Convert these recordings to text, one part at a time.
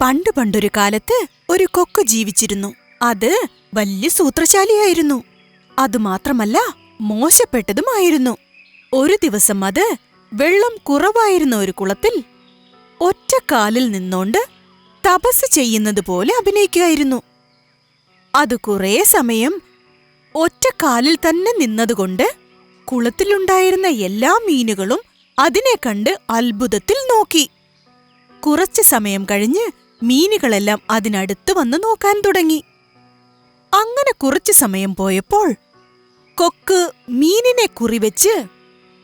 പണ്ട് പണ്ടൊരു കാലത്ത് ഒരു കൊക്ക് ജീവിച്ചിരുന്നു. അത് വലിയ സൂത്രശാലിയായിരുന്നു. അതുമാത്രമല്ല മോശപ്പെട്ടതുമായിരുന്നു. ഒരു ദിവസം അത് വെള്ളം കുറവായിരുന്ന ഒരു കുളത്തിൽ ഒറ്റ കാലിൽ നിന്നോണ്ട് തപസ് ചെയ്യുന്നത് പോലെ അഭിനയിക്കുകയായിരുന്നു. അത് കുറേ സമയം ഒറ്റ കാലിൽ തന്നെ നിന്നതുകൊണ്ട് കുളത്തിലുണ്ടായിരുന്ന എല്ലാ മീനുകളും അതിനെ കണ്ട് അത്ഭുതത്തിൽ നോക്കി. കുറച്ചു സമയം കഴിഞ്ഞ് മീനുകളെല്ലാം അതിനടുത്ത് വന്ന് നോക്കാൻ തുടങ്ങി. അങ്ങനെ കുറച്ചു സമയം പോയപ്പോൾ കൊക്ക് മീനിനെ കുറിവെച്ച്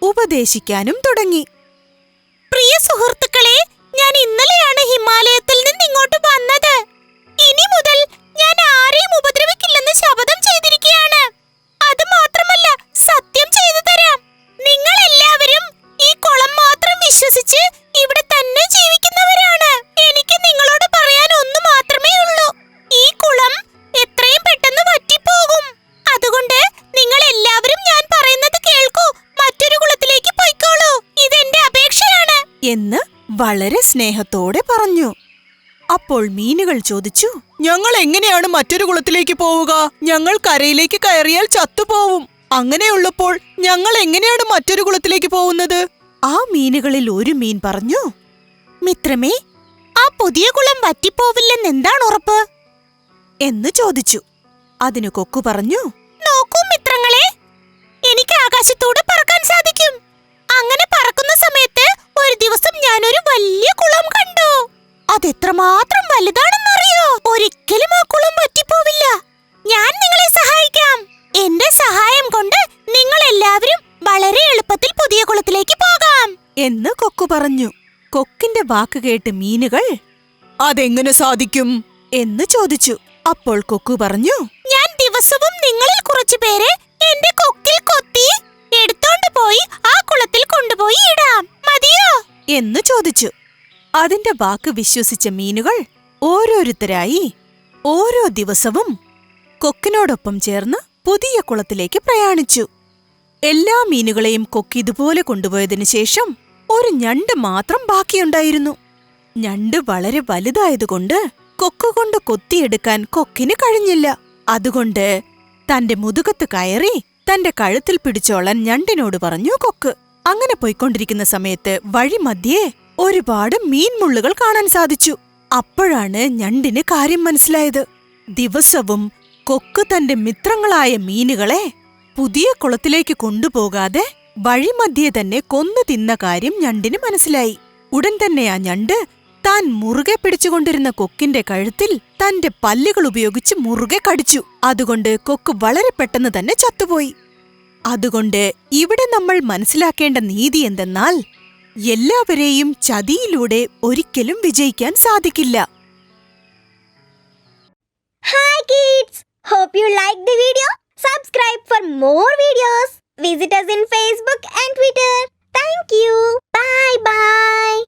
ഉപദേശിക്കാനും തുടങ്ങി. പ്രിയ സുഹൃത്തുക്കളെ ഞാൻ ഇന്നലെയാണ് ഹിമാലയത്തിൽ നിന്ന് എന്ന് വളരെ സ്നേഹത്തോടെ പറഞ്ഞു. അപ്പോൾ മീനുകൾ ചോദിച്ചു ഞങ്ങൾ എങ്ങനെയാണ് മറ്റൊരു കുളത്തിലേക്ക് പോവുക? ഞങ്ങൾ കരയിലേക്ക് കയറിയാൽ ചത്തുപോവും. അങ്ങനെയുള്ളപ്പോൾ ഞങ്ങൾ എങ്ങനെയാണ് മറ്റൊരു കുളത്തിലേക്ക് പോകുന്നത്? ആ മീനുകളിൽ ഒരു മീൻ പറഞ്ഞു മിത്രമേ ആ പുതിയ കുളം വറ്റിപ്പോവില്ലെന്ന് എന്താണ് ഉറപ്പ്? എന്ന് ചോദിച്ചു. അതിനു കൊക്കു പറഞ്ഞു നോക്കൂ മിത്രങ്ങളെ എനിക്ക് ആകാശത്തൂടെ അതെത്രമാത്രം വലുതാണെന്നറിയോ? ഒരിക്കലും ആ കുളം വറ്റിപ്പോവില്ല. ഞാൻ നിങ്ങളെ സഹായിക്കാം. എന്റെ സഹായം കൊണ്ട് നിങ്ങൾ എല്ലാവരും വളരെ എളുപ്പത്തിൽ പുതിയ കുളത്തിലേക്ക് പോകാം. എന്ന് കൊക്കു പറഞ്ഞു. കൊക്കിന്റെ വാക്ക് കേട്ട് മീനുകൾ അതെങ്ങനെ സാധിക്കും? എന്ന് ചോദിച്ചു. അപ്പോൾ കൊക്കു പറഞ്ഞു ഞാൻ ദിവസവും നിങ്ങളിൽ കുറച്ചു പേരെ എന്റെ കൊക്കിൽ കൊത്തി എടുത്തോണ്ട് പോയി ആ കുളത്തിൽ കൊണ്ടുപോയി ഇടാം. മതിയോ? എന്ന് ചോദിച്ചു. അതിന്റെ വാക്ക് വിശ്വസിച്ച മീനുകൾ ഓരോരുത്തരായി ഓരോ ദിവസവും കൊക്കിനോടൊപ്പം ചേർന്ന് പുതിയ കുളത്തിലേക്ക് പ്രയാണിച്ചു. എല്ലാ മീനുകളെയും കൊക്ക് ഇതുപോലെ കൊണ്ടുപോയതിനു ശേഷം ഒരു ഞണ്ട് മാത്രം ബാക്കിയുണ്ടായിരുന്നു. ഞണ്ട് വളരെ വലുതായതുകൊണ്ട് കൊക്കുകൊണ്ട് കൊത്തിയെടുക്കാൻ കൊക്കിന് കഴിഞ്ഞില്ല. അതുകൊണ്ട് തന്റെ മുതുകത്ത് കയറി തന്റെ കഴുത്തിൽ പിടിച്ചോളാൻ ഞണ്ടിനോട് പറഞ്ഞു കൊക്ക്. അങ്ങനെ പോയിക്കൊണ്ടിരിക്കുന്ന സമയത്ത് വഴിമധ്യേ ഒരുപാട് മീൻമുള്ളുകൾ കാണാൻ സാധിച്ചു. അപ്പോഴാണ് ഞണ്ടിന് കാര്യം മനസ്സിലായത്. ദിവസവും കൊക്ക് തന്റെ മിത്രങ്ങളായ മീനുകളെ പുതിയ കുളത്തിലേക്ക് കൊണ്ടുപോകാതെ വഴിമധ്യേ തന്നെ കൊന്നു തിന്ന കാര്യം ഞണ്ടിന് മനസ്സിലായി. ഉടൻ തന്നെ ആ ഞണ്ട് താൻ മുറുകെ പിടിച്ചുകൊണ്ടിരുന്ന കൊക്കിന്റെ കഴുത്തിൽ തന്റെ പല്ലുകൾ ഉപയോഗിച്ച് മുറുകെ കടിച്ചു. അതുകൊണ്ട് കൊക്ക് വളരെ പെട്ടെന്ന് തന്നെ ചത്തുപോയി. അതുകൊണ്ട് ഇവിടെ നമ്മൾ മനസ്സിലാക്കേണ്ട നീതി എന്തെന്നാൽ എല്ലാവരെയും ചതിയിലൂടെ ഒരിക്കലും വിജയിക്കാൻ സാധിക്കില്ല. Hi kids hope you like the video subscribe for more videos visit us in Facebook and Twitter thank you bye bye